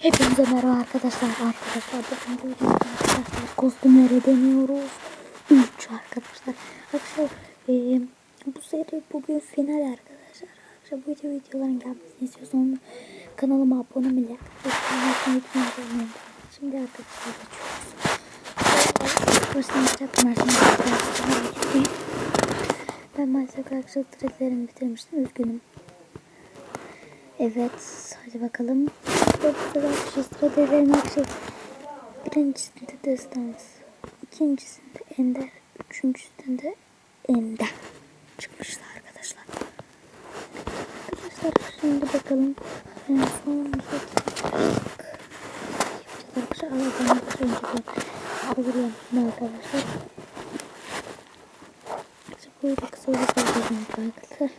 Hepinize merhaba arkadaşlar. Arkadaşlar bugün videomuzda arkadaşlar kostümlere deniyoruz. 3 arkadaşlar. Arkadaşlar eee, bu seri bugün final arkadaşlar. Arkadaşlar bu video videoların gelmesini istiyorsanız kanalıma abone olmayı, unutmayın. Şimdi arkadaşlar geçiyoruz. Başlamayacak Mersin'de Ben maalesef arkadaşlar treklerimi bitirmiştim. Üzgünüm. Evet, hadi bakalım. Dört sıra akışı stratejilerin akışı. Birincisinde destans, ikincisinde ender, üçüncüsünde ender çıkmışlar arkadaşlar. Arkadaşlar şimdi bakalım. En son Arkadaşlar aradan önce ben alırım arkadaşlar. Böyle kısa bir arkadaşlar.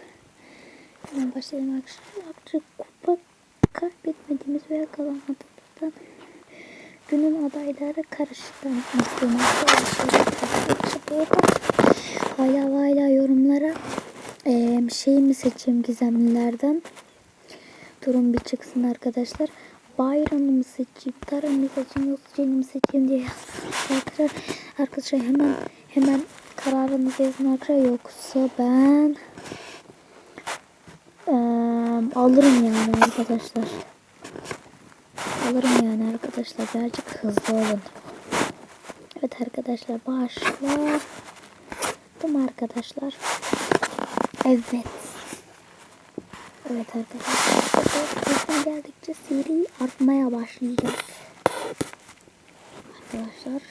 Hemen başlayalım arkadaşlar. Artık kaybetmediğimiz veya kalamadığımızdan günün adayları arada hala hala yorumlara e, şey mi seçeyim gizemlilerden. Durun bir çıksın arkadaşlar. Bayramı mı seçeyim, Tara mı seçeyim, yoksa Jenny mi seçeyim diye. Arkadaşlar, arkadaşlar hemen hemen kararınızı yazın arkadaşlar. Yoksa ben ee, alırım yani arkadaşlar. Alırım yani arkadaşlar. Birazcık hızlı olun. Evet arkadaşlar başla. Tamam arkadaşlar. Evet. Evet arkadaşlar. Hızlı geldikçe seri artmaya başlayacak. Arkadaşlar.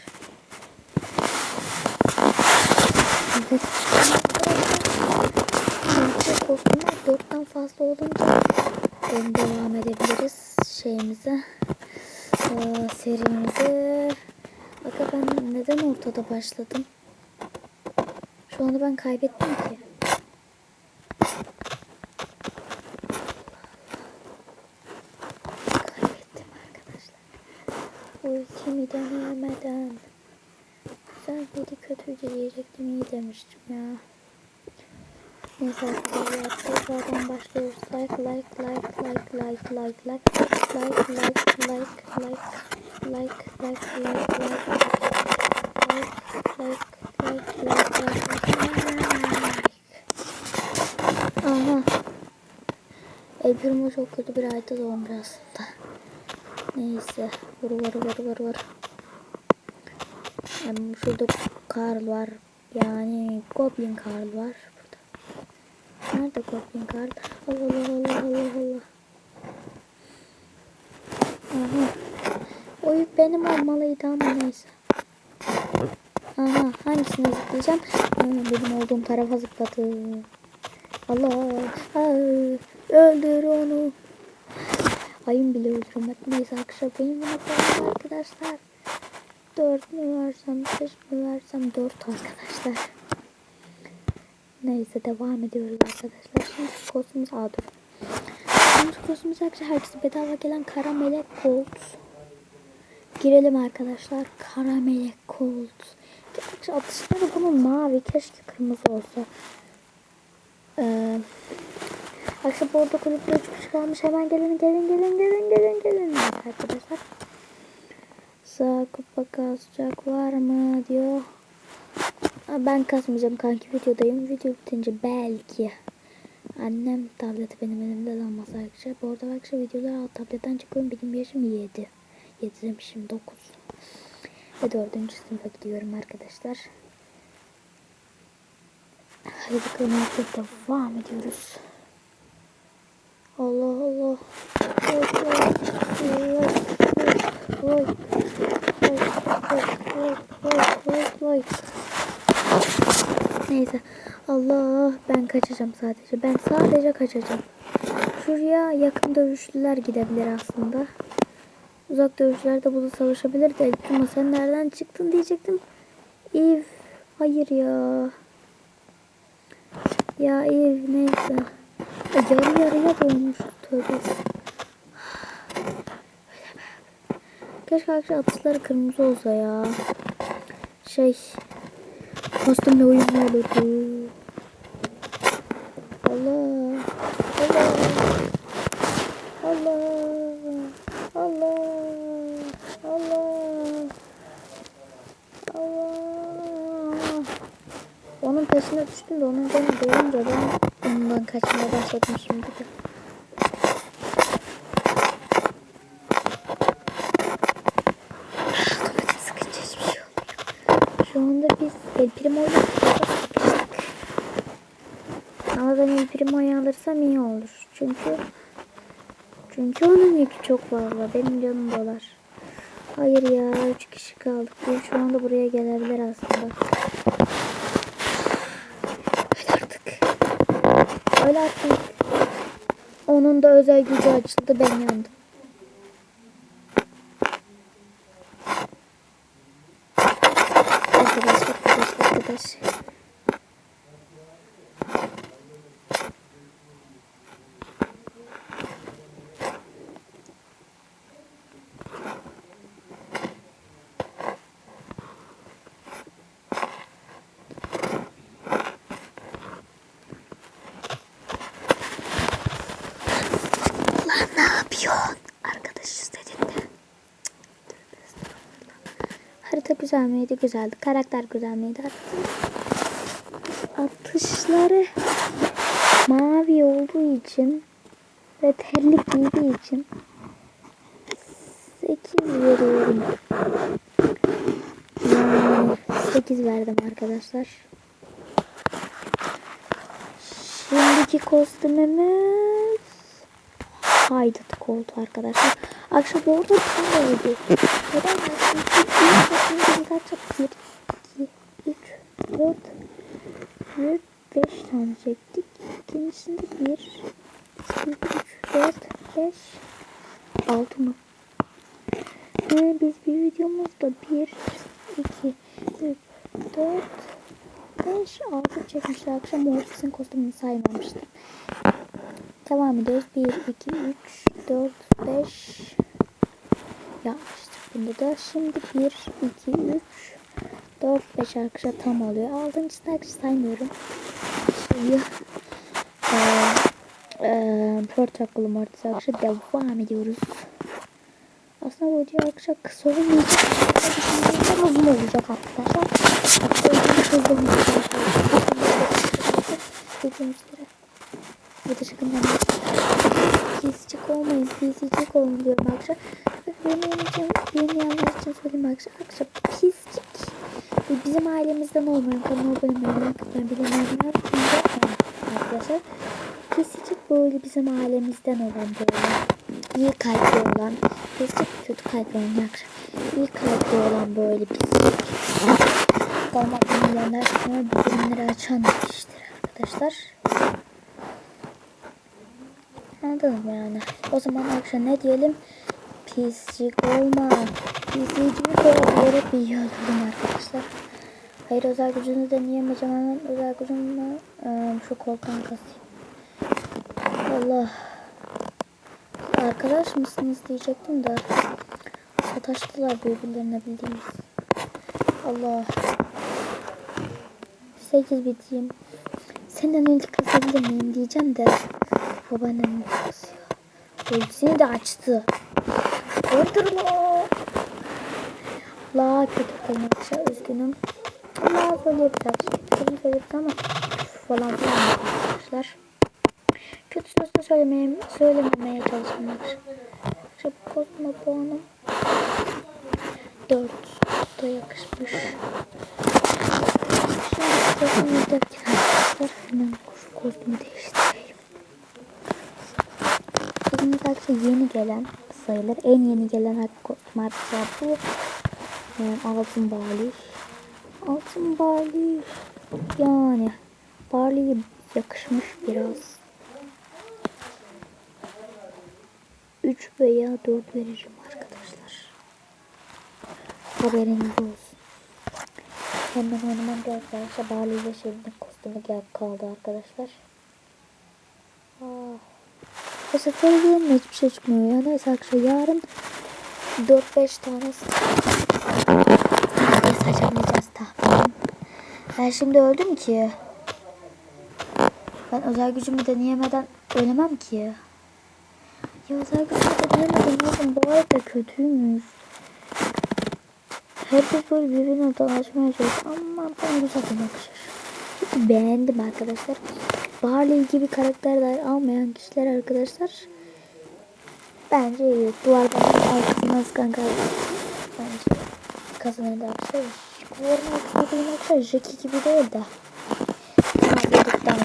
Evet. Fazla olunca devam edebiliriz şeyimize. Ee, serimize. Bakın ben neden ortada başladım? Şu anda ben kaybettim ki. Kaybettim arkadaşlar. Ultimi denemeden. Güzel miydi kötüydü diyecektim iyi demiştim ya. Neyse arkadaşlar tekrardan başlıyoruz. Like like like like like like like like like like like like like like like like like Aha. El Primo çok kötü bir ayda doğmuş aslında. Neyse. Vur vur vur vur vur. Yani şurada Karl var. Yani Goblin Karl var. Nerede Goblin Karl? Allah Allah Allah Allah Allah. Aha. O benim olmalıydı ama neyse. Aha hangisini zıplayacağım? Ha, benim olduğum tarafa zıpladı. Allah. Aa, öldür onu. Ayım bile öldürmedim. Neyse akşam benim bunu arkadaşlar. 4 mü versem 5 mi versem 4 arkadaşlar. Neyse devam ediyoruz arkadaşlar. Şimdi kostümümüz A dur. Şimdi kostümümüz arkadaşlar herkese bedava gelen kara melek gold. Girelim arkadaşlar. Kara melek gold. Gerçi atışları bunun mavi. Keşke kırmızı olsa. Ee, bu arada kulüpte 3 kişi kalmış. Hemen gelin gelin gelin gelin gelin gelin. Arkadaşlar. Sağ kupa kasacak var mı diyor. Ben kasmayacağım kanki videodayım. Video bitince belki. Annem tableti benim elimde almaz arkadaşlar. Bu arada arkadaşlar videoları tabletten çıkıyorum. Benim yaşım 7. 7 demişim 9. Ve 4. sınıfa gidiyorum arkadaşlar. Hadi bakalım artık devam ediyoruz. Allah Allah. Oy, oy, oy, oy, oy, oy, oy, oy. Neyse. Allah ben kaçacağım sadece. Ben sadece kaçacağım. Şuraya yakın dövüşlüler gidebilir aslında. Uzak dövüşlerde bunu savaşabilir de Elpima sen nereden çıktın diyecektim. Eve. Hayır ya. Ya Eve neyse. Yarı yarıya dolmuş. Tövbe. Keşke atışları kırmızı olsa ya. Şey kostümle uyumlu olurdu. Allah. Allah. Allah. Allah. Allah. Allah. Onun peşine düştüm de onun beni duyunca ben ondan kaçmaya başladım de. Şu anda El Primo'yla sıkıştık. Ama ben El Primo'yu alırsam iyi olur. Çünkü çünkü onun yükü çok fazla. Benim canım dolar. Hayır ya 3 kişi kaldık. Bir şu anda buraya gelebilir aslında. Öyle artık. Öyle artık. Onun da özel gücü açıldı. Ben yandım. Arkadaş arkadaş arkadaş. Lan ne yapıyorsun? Arkadaşız dedin de. Harita güzel miydi? Güzeldi. Karakter güzel miydi? Atışları mavi olduğu için ve terlik giydiği için 8 veriyorum. Yani 8 verdim arkadaşlar. Şimdiki kostümümüz Haydut oldu arkadaşlar. Akşam orada tam oldu. Neden kaç yaptık? 1, 2, 3, 4 ve 5 tane çektik. İkincisinde 1, 2, 3, 4, 5, 6 mı? Ee, biz bir videomuzda 1, 2, 3, 4, 5, 6 çekmişler. Akşam Mortis'in kostümünü saymamıştım. Devam ediyoruz. 1, 2, 3, 4, 5 yapmıştık bunda da. Şimdi 1, 2, 3, 4, 5 arkadaşlar tam oluyor. Altıncısını arkadaşlar saymıyorum. Şeyi eee eee portakallı mortis arkadaşlar devam ediyoruz. Aslında bu video arkadaşlar kısa olmayacak. Düşündüğümden uzun olacak arkadaşlar. Dediğim üzere. Bu da şakından Piscik olmayın, piscik olun diyorum arkadaşlar. Benim için, bilmeyenler için söyleyeyim arkadaşlar. Arkadaşlar. Bu bizim ailemizden olmayan kanalı benim meraklıktan bilinenler arkadaşlar. Piscik böyle bizim ailemizden olan böyle iyi kalpli olan, piscik kötü kalpli olan arkadaşlar. İyi kalpli olan böyle piscik. Ama bilmeyenler sonra bildirimleri açan kişidir arkadaşlar. Anladınız mı yani? O zaman akşam ne diyelim? Piscik olma. Piscik olarak bir yolculuğum arkadaşlar. Hayır özel gücünü deneyemeyeceğim ama özel gücümle e, şu koltan kasayım. Allah. Arkadaş mısınız diyecektim de. Sataştılar birbirlerine bildiğimiz. Allah. 8 biteyim. Senden önce kasabilir miyim diyeceğim de. Babaannem kasıyor. Ölçüsünü de açtı. Öldürme. La kötü kalmışa üzgünüm. La söyleyebilir. Kötü söyleyebilir ama falan filan arkadaşlar. Kötü söz de söylemeye, söylememeye çalışın arkadaşlar. Kostuma puanım 4 da yakışmış. Şimdi derken arkadaşlar hemen kostümü değiştireyim. Bugün arkadaşlar yeni gelen sayılır. En yeni gelen kostüm arkadaşlar bu. Yani altın bali. Altın bali. Yani Barley'e yakışmış biraz. 3 veya 4 veririm arkadaşlar. Haberiniz olsun. Hemen oynamam gerek arkadaşlar. Barley ile Şirin'in kostümü kaldı arkadaşlar. Bu sefer de hiçbir şey çıkmıyor ya. Neyse arkadaşlar yarın 4-5 tane saçamayacağız tahminim. Ben şimdi öldüm ki. Ben özel gücümü deneyemeden ölemem ki. Ya özel gücümü deneyemeden oğlum bu arada kötüymüş. Herkes böyle birbirine dolaşmaya çalışıyor ama ben güzel yakışır. beğendim arkadaşlar. Barley gibi karakterler almayan kişiler arkadaşlar bence iyi. Duvardan arkasından sıkan bence kazanırdı arkadaşlar. Duvarın arkasında benim arkadaşlar Jackie gibi değil de. Kazandıktan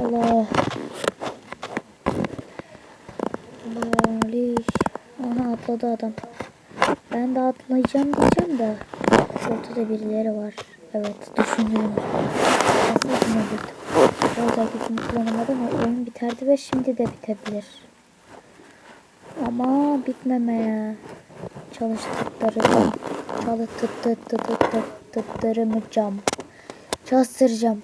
Allah. Barley. Aha atladı adam. Ben de atlayacağım diyeceğim de ortada birileri var. Evet düşünüyorum. Aslında düşünüyordum. Özel gücümü kullanamadım ama oyun biterdi ve şimdi de bitebilir. Ama bitmemeye çalıştıklarım çalıştıklarımı cam çalıştıracağım.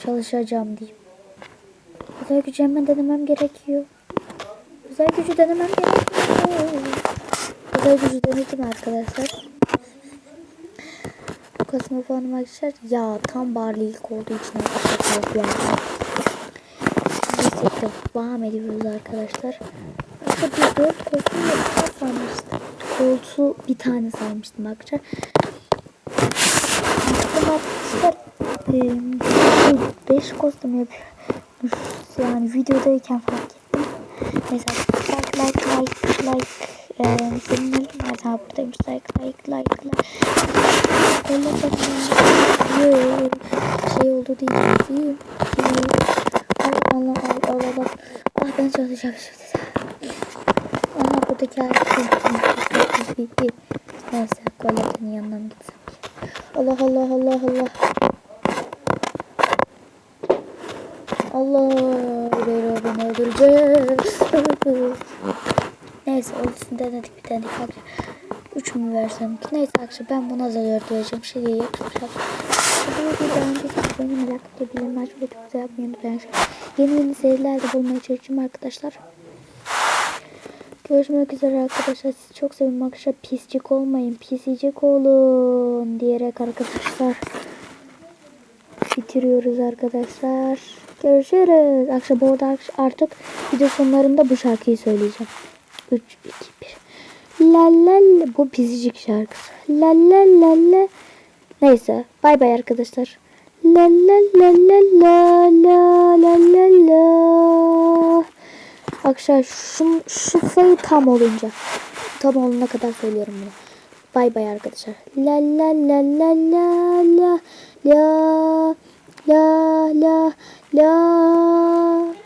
Çalışacağım diyeyim. Özel gücü hemen denemem gerekiyor. Özel gücü denemem gerekiyor. Özel gücü denedim arkadaşlar. Kasma puanım arkadaşlar. Ya tam barley ilk olduğu için arkadaşlar yani. Neyse devam ediyoruz arkadaşlar. Arkadaşlar bir dört koltuğu bir saymıştım. Koltuğu bir tane saymıştım arkadaşlar. Arkadaşlar e, beş kostüm yapıyormuş. Yani videodayken fark ettim. Mesela like like like like e, senin elin mesela buradaymış like like like like öyle bakın şey oldu diyeceğim Allah Allah Allah Allah ah ben çalışacağım şimdi ama buradaki herkes neyse Colette'nin yanından gitsem Allah Allah Allah Allah Allah beni öldürecek. Neyse ultisini denedik bir denedik. Üç mü versem ki? Neyse arkadaşlar ben buna da dört vereceğim. Şey değil yapacak. Bu videodan önceki beni merak edebilirim. Aç ve çok güzel yapmayı unutmayın. Yeni yeni serilerde bulmaya çalışacağım arkadaşlar. Görüşmek üzere arkadaşlar. Sizi çok seviyorum arkadaşlar. Piscik olmayın. Pisicik olun. Diyerek arkadaşlar bitiriyoruz arkadaşlar. Görüşürüz. Akşam bu arada artık video sonlarında bu şarkıyı söyleyeceğim. 3, 2, 1. La la la. Bu pisicik şarkısı. La la la la. Neyse. Bay bay arkadaşlar. La la la la la la la la la. Arkadaşlar şu, şu sayı tam olunca. Tam olana kadar söylüyorum bunu. Bay bay arkadaşlar. La la la la la la la la la la